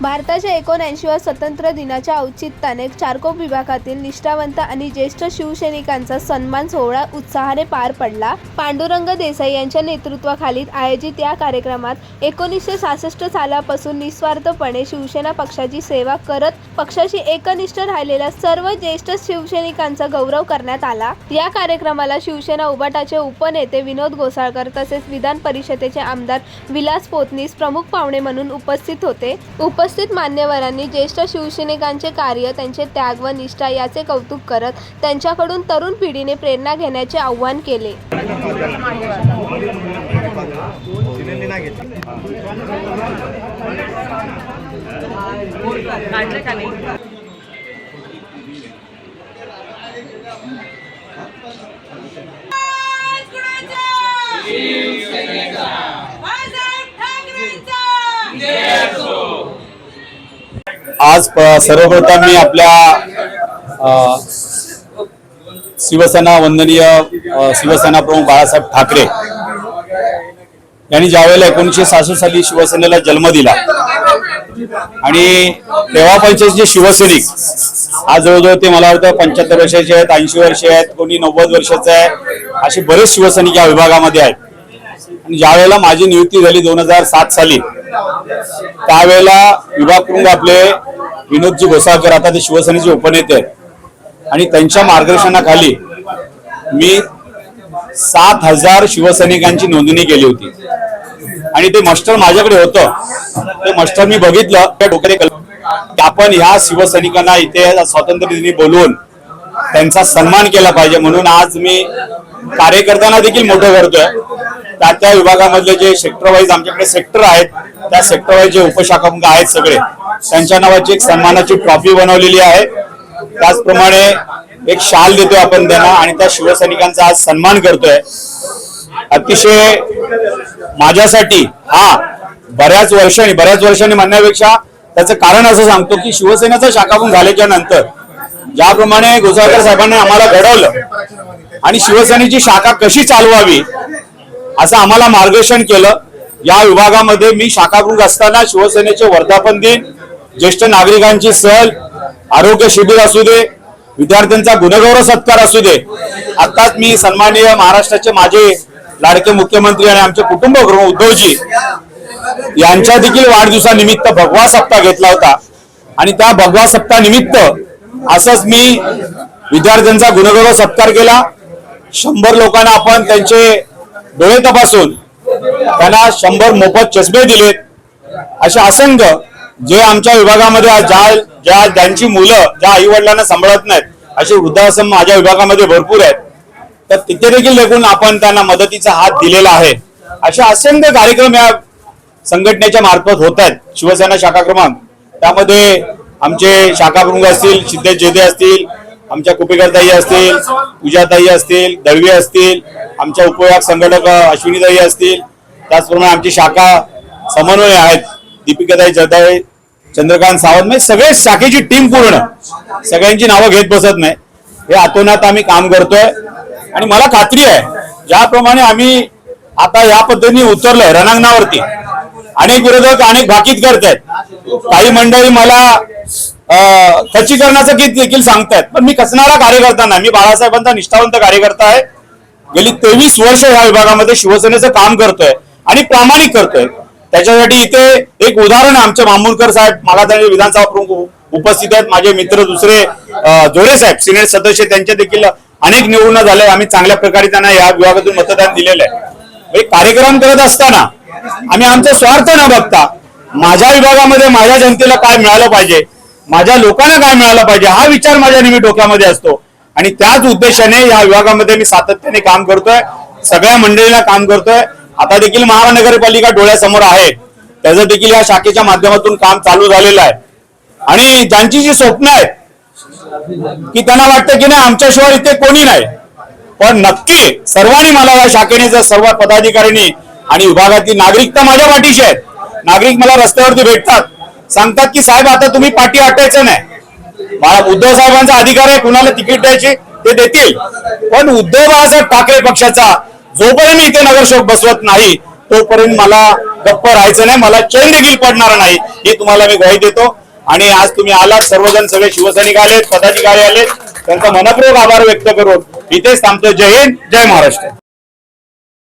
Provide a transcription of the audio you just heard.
भारताच्या एकोणऐंशीव्या स्वतंत्र दिनाच्या औचित्याने चारकोप विभागातील निष्ठावंत आणि ज्येष्ठ शिवसैनिकांचा सन्मान सोहळा उत्साहाने पार पडला. पांडुरंग देसाई यांच्या नेतृत्वाखाली आयोजित या कार्यक्रमात एकोणीसशे सहासष्ट सालापासून निस्वार्थपणे शिवसेना पक्षाची सेवा करत पक्षाशी एकनिष्ठ राहिलेल्या सर्व ज्येष्ठ शिवसैनिकांचा गौरव करण्यात आला. या कार्यक्रमाला शिवसेना उबाटाचे उपनेते विनोद गोसाळकर तसेच विधान परिषदेचे आमदार विलास पोतनीस प्रमुख पाहुणे म्हणून उपस्थित होते. उप उपस्थित मान्यवरांनी ज्येष्ठ शिवसैनिकांचे कार्य त्यांचे त्याग व निष्ठा याचे कौतुक करत त्यांच्याकडून तरुण पिढीने प्रेरणा घेण्याचे आवाहन केले. नाही आज सर्वप्रथम मी आपल्या शिवसेना वंदनीय शिवसेना प्रमुख बाळासाहेब ठाकरे यांनी ज्यावेळेला एकोणीसशे सहासष्ट साली शिवसेनेला जन्म दिला आणि तेव्हापासूनचे जे शिवसैनिक आज जवळजवळ ते मला वाटतं पंच्याहत्तर वर्षाचे आहेत ऐंशी वर्ष आहेत कोणी नव्वद वर्षाचे आहे असे बरेच शिवसैनिक या विभागामध्ये आहेत. आणि ज्यावेळेला माझी नियुक्ती झाली दोन हजार सात साली त्यावेळेला विभाग प्रमुख आपले विनोदजी घोसाळकर आता ते शिवसेनेचे उपनेते आहेत. आणि त्यांच्या मार्गदर्शनाखाली मी सात हजार शिवसैनिकांची नोंदणी केली होती. आणि ते मास्टर माझ्याकडे होतं. ते मास्टर मी बघितलं. त्या डोक्याने कल्पना आपण ह्या शिवसैनिकांना इथे स्वातंत्र्य दिनी बोलवून त्यांचा सन्मान केला पाहिजे म्हणून आज मी कार्यकर्त्यांना देखील मोठं करतोय. त्या त्या विभागामधले जे सेक्टर वाईज आमच्याकडे सेक्टर आहेत त्या सेक्टर वाईज जे उपशाखा आहेत सगळे त्यांच्या नावाची एक सन्मानाची ट्रॉफी बनवलेली आहे. त्याचप्रमाणे एक शाल देतोय आपण त्यांना आणि त्या शिवसैनिकांचा आज सन्मान करतोय. अतिशय माझ्यासाठी हा बऱ्याच वर्षांनी बऱ्याच वर्षांनी म्हणण्यापेक्षा त्याचं कारण असं सांगतो की शिवसेनेचा शाखाभून झाल्याच्यानंतर ज्याप्रमाणे गोसाळकर साहेबांनी आम्हाला घडवलं आणि शिवसेनेची शाखा कशी चालवावी असं आम्हाला मार्गदर्शन केलं या विभागामध्ये मी शाखाप्रमुख असताना शिवसेनेचे वर्धापन दिन ज्येष्ठ नागरिकांची सहल आरोग्य शिबिर असू दे विद्यार्थ्यांचा गुणगौरव सत्कार असू दे. आताच मी सन्माननीय महाराष्ट्राचे माझे लाडके मुख्यमंत्री आणि आमचे कुटुंब प्रमुख उद्धवजी यांच्या देखील वाढदिवसानिमित्त भगवा सप्ताह घेतला होता. आणि त्या भगवा सप्ताह निमित्त असंच मी विद्यार्थ्यांचा गुणगौरव सत्कार केला. शंभर लोकांना आपण त्यांचे डोळे तपासून त्यांना शंभर मोफत चष्मे दिलेत. अशा असंख्य जे आमच्या विभागामध्ये आज ज्या ज्या ज्यांची मुलं ज्या आई वडिलांना सांभाळत नाहीत असे वृद्धाश्रम माझ्या विभागामध्ये भरपूर आहेत तर तिथे देखील देखून आपण त्यांना मदतीचा हात दिलेला आहे. असे असंख्य कार्यक्रम या संघटनेच्या मार्फत होत आहेत. शिवसेना शाखा क्रमांक. त्यामध्ये आमचे शाखा प्रमुख असतील सिद्धेश जेदे असतील आमच्या कुपेकरताई असतील पूजाताई असतील दळवी असतील आमच्या उपविभाग संघटक अश्विनीताई असतील त्याचप्रमाणे आमची शाखा समन्वय आहेत. दीपिकाताई जगदाळे चंद्रकांत सावंत म्हणजे सगळे शाखेची टीम पूर्ण. सगळ्यांची नावं घेत बसत नाही. हे अतोनात आम्ही काम करतोय. आणि मला खात्री आहे ज्याप्रमाणे आम्ही आता या पद्धतीने उतरलोय रणांगणावरती अनेक विरोधक अनेक भाकीत करतायत. काही मंडळी मला अं, खच्चीकरणाचं गीत देखील सांगतायत. पण मी कसणारा कार्यकर्ता नाही. मी बाळासाहेबांचा निष्ठावंत कार्यकर्ता आहे. गेली तेवीस वर्ष या विभागामध्ये शिवसेनेचं काम करतोय आणि प्रामाणिक करतोय. त्याच्यासाठी इथे एक उदाहरण आहे आमचे मामूरकर साहेब. मला त्यांचे विधानसभा प्रमुख उपस्थित आहेत. माझे मित्र दुसरे जोडे साहेब सिनेट सदस्य त्यांच्या देखील अनेक निवडणं झाले. आम्ही चांगल्या प्रकारे त्यांना या विभागातून मतदान दिलेलं आहे. एक कार्यक्रम करत असताना आम्ही आमचा स्वार्थ न बघता माझ्या विभागामध्ये माझ्या जनतेला काय मिळालं पाहिजे माझ्या लोकांना काय मिळालं पाहिजे हा विचार माझ्या नेहमी डोक्यामध्ये असतो. आणि त्याच उद्देशाने या विभागामध्ये मी सातत्याने काम करतोय. सगळ्या मंडळीला काम करतोय. आता देखील महानगरपालिका डोळ्यासमोर आहे. त्याचं देखील या शाखेच्या माध्यमातून काम चालू झालेलं आहे. आणि ज्यांची जी स्वप्न आहेत की त्यांना वाटतं की नाही आमच्याशिवाय इथे कोणी नाही. पण नक्की सर्वांनी मला या शाखेने जर सर्व पदाधिकाऱ्यांनी आणि विभागातील नागरिक तर माझ्या पाठीशी आहेत. नागरिक मला रस्त्यावरती भेटतात. सांगतात की साहेब आता तुम्ही पाठी हटायचं नाही. मला उद्धव साहेबांचा अधिकार आहे कुणाला तिकीट द्यायचे ते देतील. पण उद्धव बाळासाहेब ठाकरे पक्षाचा जोपर्यंत इथे नगरसेवक बसवत नाही तोपर्यंत मला गप्प राहायचं नाही मला चैन देखील पडणार नाही ही तुम्हाला मी ग्वाही देतो. आणि आज तुम्ही आलात सर्वजण सगळे शिवसैनिक आलेत पदाधिकारी आलेत त्यांचा मनपूर्वक आभार व्यक्त करून इथेच थांबतो. जय हिंद जय महाराष्ट्र.